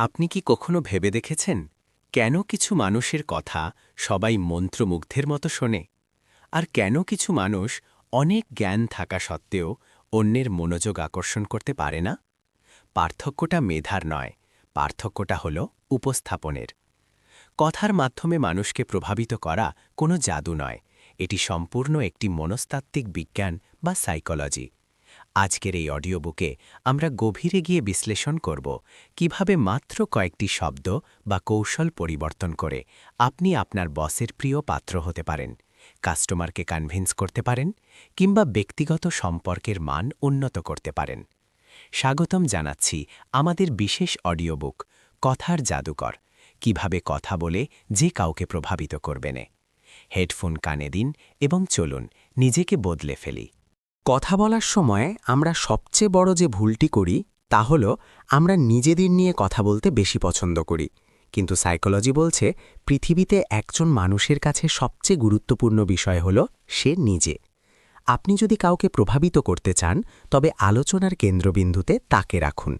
আপনি কি কখনো ভেবে দেখেছেন কেন কিছু মানুষের কথা সবাই মন্ত্রমুগ্ধের মতো শোনে? আর কেন কিছু মানুষ অনেক জ্ঞান থাকা সত্ত্বেও অন্যের মনোযোগ আকর্ষণ করতে পারে না? পার্থক্যটা মেধার নয়, পার্থক্যটা হল উপস্থাপনের। কথার মাধ্যমে মানুষকে প্রভাবিত করা কোনো জাদু নয়, এটি সম্পূর্ণ একটি মনস্তাত্ত্বিক বিজ্ঞান বা সাইকোলজি। আজকের এই অডিও বুকে আমরা গভীরে গিয়ে বিশ্লেষণ করব কীভাবে মাত্র কয়েকটি শব্দ বা কৌশল পরিবর্তন করে আপনি আপনার বসের প্রিয় পাত্র হতে পারেন, কাস্টমারকে কনভিন্স করতে পারেন, কিংবা ব্যক্তিগত সম্পর্কের মান উন্নত করতে পারেন। স্বাগতম জানাচ্ছি আমাদের বিশেষ অডিও বুক কথার জাদুকর, কীভাবে কথা বলে যে কাউকে প্রভাবিত করবেনে হেডফোন কানে দিন এবং চলুন নিজেকে বদলে ফেলি। কথা বলার সময় আমরা সবচেয়ে বড় যে ভুলটি করি, তা হল আমরা নিজেদের নিয়ে কথা বলতে বেশি পছন্দ করি। কিন্তু সাইকোলজি বলছে, পৃথিবীতে একজন মানুষের কাছে সবচেয়ে গুরুত্বপূর্ণ বিষয় হল সে নিজে। আপনি যদি কাউকে প্রভাবিত করতে চান, তবে আলোচনার কেন্দ্রবিন্দুতে তাকে রাখুন।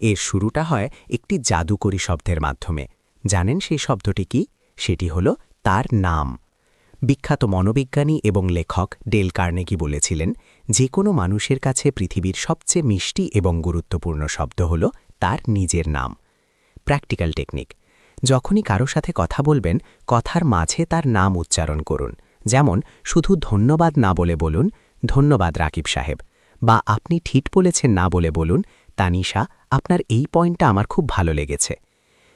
এর শুরুটা হয় একটি জাদুকরী শব্দের মাধ্যমে। জানেন সেই শব্দটি কি? সেটি হল তার নাম। বিখ্যাত মনোবিজ্ঞানী এবং লেখক ডেল কার্নেগি বলেছিলেন, যে কোনো মানুষের কাছে পৃথিবীর সবচেয়ে মিষ্টি এবং গুরুত্বপূর্ণ শব্দ হল তার নিজের নাম। প্র্যাকটিক্যাল টেকনিক যখনই কারও সাথে কথা বলবেন, কথার মাঝে তার নাম উচ্চারণ করুন। যেমন, শুধু ধন্যবাদ না বলে বলুন, ধন্যবাদ রাকিব সাহেব বা আপনি ঠিক বলেছেন না বলে বলুন, তানিশা, আপনার এই পয়েন্টটা আমার খুব ভালো লেগেছে।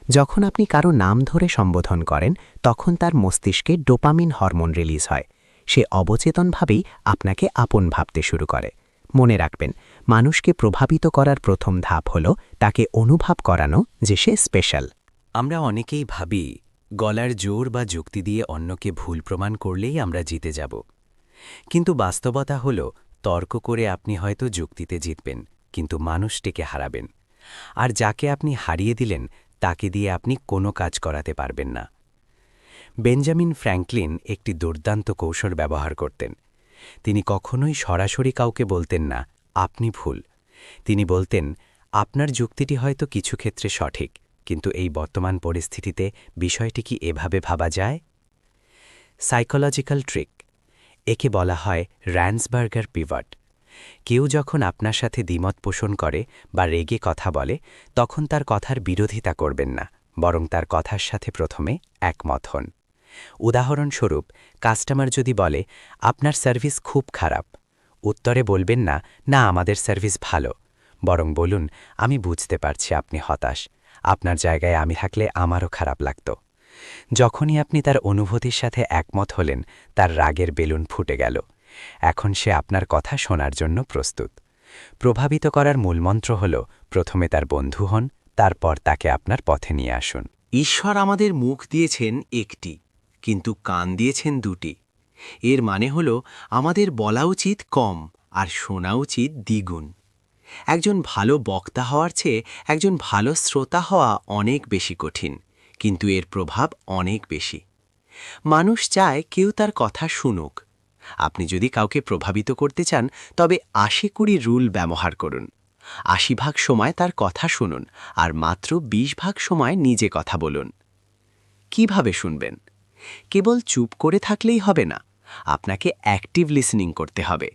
যখন আপনি কারও নাম ধরে সম্বোধন করেন, তখন তার মস্তিষ্কে ডোপামিন হরমোন রিলিজ হয়। সে অবচেতনভাবেই আপনাকে আপন ভাবতে শুরু করে। মনে রাখবেন, মানুষকে প্রভাবিত করার প্রথম ধাপ হল তাকে অনুভব করানো, যে সে স্পেশাল। আমরা অনেকেই ভাবি, গলার জোর বা যুক্তি দিয়ে অন্যকে ভুল প্রমাণ করলেই আমরা জিতে যাব। কিন্তু বাস্তবতা হল, তর্ক করে আপনি হয়তো যুক্তিতে জিতবেন, কিন্তু মানুষটিকে হারাবেন। আর যাকে আপনি হারিয়ে দিলেন তাকে দিয়ে আপনি কোনো কাজ করাতে পারবেন না। বেঞ্জামিন ফ্র্যাঙ্কলিন একটি দুর্দান্ত কৌশল ব্যবহার করতেন। তিনি কখনোই সরাসরি কাউকে বলতেন না, আপনি ভুল। তিনি বলতেন, আপনার যুক্তিটি হয়তো কিছু ক্ষেত্রে সঠিক, কিন্তু এই বর্তমান পরিস্থিতিতে বিষয়টি কি এভাবে ভাবা যায়? Psychological trick. একে বলা হয় র্যান্সবার্গার পিভট। কেউ যখন আপনার সাথে দ্বিমত পোষণ করে বা রেগে কথা বলে, তখন তার কথার বিরোধিতা করবেন না, বরং তার কথার সাথে প্রথমে একমত হন। উদাহরণস্বরূপ, কাস্টমার যদি বলে, আপনার সার্ভিস খুব খারাপ। উত্তরে বলবেন না না, আমাদের সার্ভিস ভালো। বরং বলুন, আমি বুঝতে পারছি আপনি হতাশ। আপনার জায়গায় আমি থাকলে আমারও খারাপ লাগত। যখনই আপনি তার অনুভূতির সাথে একমত হলেন, তার রাগের বেলুন ফুটে গেল। এখন সে আপনার কথা শোনার জন্য প্রস্তুত। প্রভাবিত করার মূলমন্ত্র হল, প্রথমে তার বন্ধু হন, তারপর তাকে আপনার পথে নিয়ে আসুন। ঈশ্বর আমাদের মুখ দিয়েছেন একটি, কিন্তু কান দিয়েছেন দুটি। এর মানে হল, আমাদের বলা উচিত কম আর শোনা উচিত দ্বিগুণ। একজন ভালো বক্তা হওয়ার চেয়ে একজন ভালো শ্রোতা হওয়া অনেক বেশি কঠিন, কিন্তু এর প্রভাব অনেক বেশি। মানুষ চায় কেউ তার কথা শুনুক আপনি যদি কাউকে প্রভাবিত করতে চান, তবে আশি কুড়ি রুল ব্যবহার করুন। আশি ভাগ সময় তার কথা শুনুন, আর মাত্র ২০ ভাগ সময় নিজে কথা বলুন। কীভাবে শুনবেন? কেবল চুপ করে থাকলেই হবে না। আপনাকে অ্যাক্টিভ লিসনিং করতে হবে।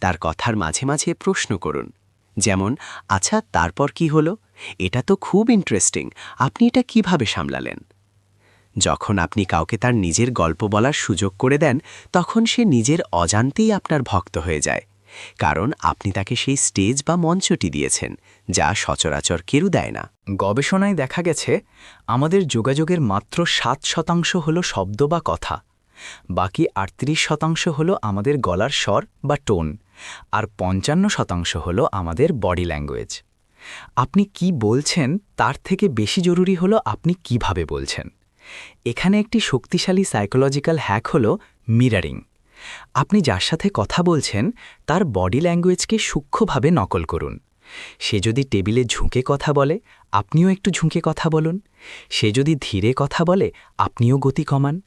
তার কথার মাঝে মাঝে প্রশ্ন করুন, যেমন আচ্ছা তারপর কি হলো? এটা তো খুব ইন্টারেস্টিং আপনি এটা কীভাবে সামলালেন? যখন আপনি কাউকে তার নিজের গল্প বলার সুযোগ করে দেন, তখন সে নিজের অজান্তেই আপনার ভক্ত হয়ে যায়। কারণ আপনি তাকে সেই স্টেজ বা মঞ্চটি দিয়েছেন, যা সচরাচর কেউ দেয় না। গবেষণায় দেখা গেছে, আমাদের যোগাযোগের মাত্র সাত শতাংশ হল শব্দ বা কথা, বাকি আটত্রিশ শতাংশ হল আমাদের গলার স্বর বা টোন, আর পঞ্চান্ন শতাংশ হল আমাদের বডি ল্যাঙ্গুয়েজ। আপনি কি বলছেন, তার থেকে বেশি জরুরি হলো আপনি কীভাবে বলছেন। এখানে একটি শক্তিশালী সাইকোলজিক্যাল হ্যাক হল মিরারিং আপনি যার সাথে কথা বলছেন, তার বডি ল্যাঙ্গুয়েজকে সূক্ষ্মভাবে নকল করুন। সে যদি টেবিলে ঝুঁকে কথা বলে, আপনিও একটু ঝুঁকে কথা বলুন। সে যদি ধীরে কথা বলে, আপনিও গতি কমান।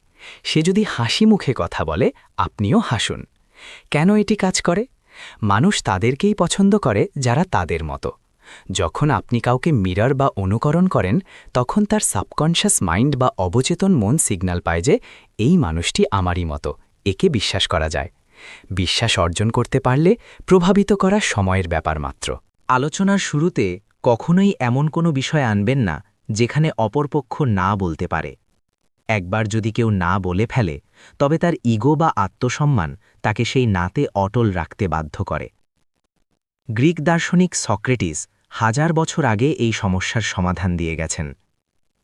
সে যদি হাসি মুখে কথা বলে, আপনিও হাসুন। কেন এটি কাজ করে? মানুষ তাদেরকেই পছন্দ করে যারা তাদের মতো। যখন আপনি কাউকে মিরর বা অনুকরণ করেন, তখন তার সাবকনশাস মাইন্ড বা অবচেতন মন সিগন্যাল পায় যে, এই মানুষটি আমারই মতো, একে বিশ্বাস করা যায়। বিশ্বাস অর্জন করতে পারলে প্রভাবিত করা সময়ের ব্যাপার মাত্র। আলোচনার শুরুতে কখনোই এমন কোনো বিষয় আনবেন না, যেখানে অপরপক্ষ না বলতে পারে। একবার যদি কেউ না বলে ফেলে, তবে তার ইগো বা আত্মসম্মান তাকে সেই নাতে অটল রাখতে বাধ্য করে। গ্রিক দার্শনিক সক্রেটিস হাজার বছর আগে এই সমস্যার সমাধান দিয়ে গেছেন।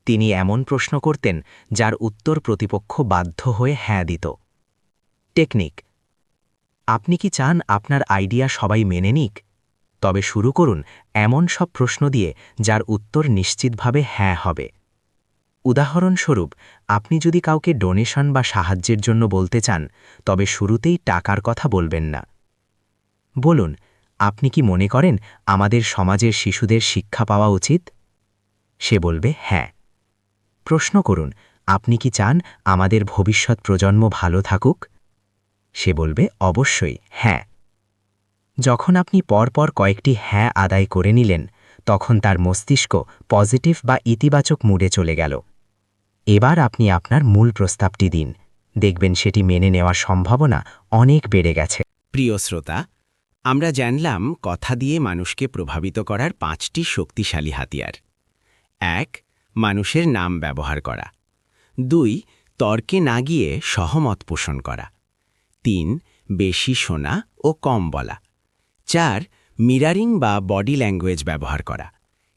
তিনি এমন প্রশ্ন করতেন, যার উত্তর প্রতিপক্ষ বাধ্য হয়ে হ্যাঁ দিত। টেকনিক। আপনি কি চান আপনার আইডিয়া সবাই মেনে নিক? তবে শুরু করুন এমন সব প্রশ্ন দিয়ে, যার উত্তর নিশ্চিতভাবে হ্যাঁ হবে। উদাহরণস্বরূপ, আপনি যদি কাউকে ডোনেশন বা সাহায্যের জন্য বলতে চান, তবে শুরুতেই টাকার কথা বলবেন না। বলুন আপনি কি মনে করেন আমাদের সমাজের শিশুদের শিক্ষা পাওয়া উচিত? সে বলবে হ্যাঁ। প্রশ্ন করুন, আপনি কি চান আমাদের ভবিষ্যৎ প্রজন্ম ভালো থাকুক? সে বলবে, অবশ্যই হ্যাঁ। যখন আপনি পরপর কয়েকটি হ্যাঁ আদায় করে নিলেন, তখন তার মস্তিষ্ক পজিটিভ বা ইতিবাচক মুডে চলে গেল। এবার আপনি আপনার মূল প্রস্তাবটি দিন। দেখবেন সেটি মেনে নেওয়ার সম্ভাবনা অনেক বেড়ে গেছে। প্রিয় শ্রোতা আমরা জানলাম কথা দিয়ে মানুষকে প্রভাবিত করার পাঁচটি শক্তিশালী হাতিয়ার। এক, মানুষের নাম ব্যবহার করা। দুই, তর্কে না গিয়ে সহমত পোষণ করা। তিন, বেশি শোনা ও কম বলা। চার, মিরারিং বা বডি ল্যাঙ্গুয়েজ ব্যবহার করা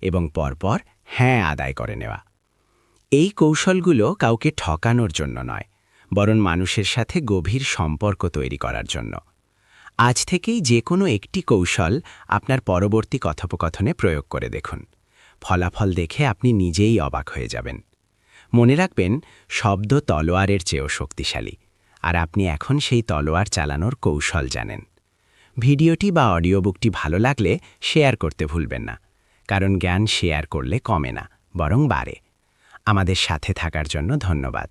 এবং পরপর হ্যাঁ আদায় করে নেওয়া। এই কৌশলগুলো কাউকে ঠকানোর জন্য নয়, বরং মানুষের সাথে গভীর সম্পর্ক তৈরি করার জন্য। আজ থেকেই যে কোনো একটি কৌশল আপনার পরবর্তী কথোপকথনে প্রয়োগ করে দেখুন। ফলাফল দেখে আপনি নিজেই অবাক হয়ে যাবেন। মনে রাখবেন, শব্দ তলোয়ারের চেয়েও শক্তিশালী, আর আপনি এখন সেই তলোয়ার চালানোর কৌশল জানেন। ভিডিওটি বা অডিও বুকটি ভালো লাগলে শেয়ার করতে ভুলবেন না, কারণ জ্ঞান শেয়ার করলে কমে না, বরং বাড়ে। আমাদের সাথে থাকার জন্য ধন্যবাদ।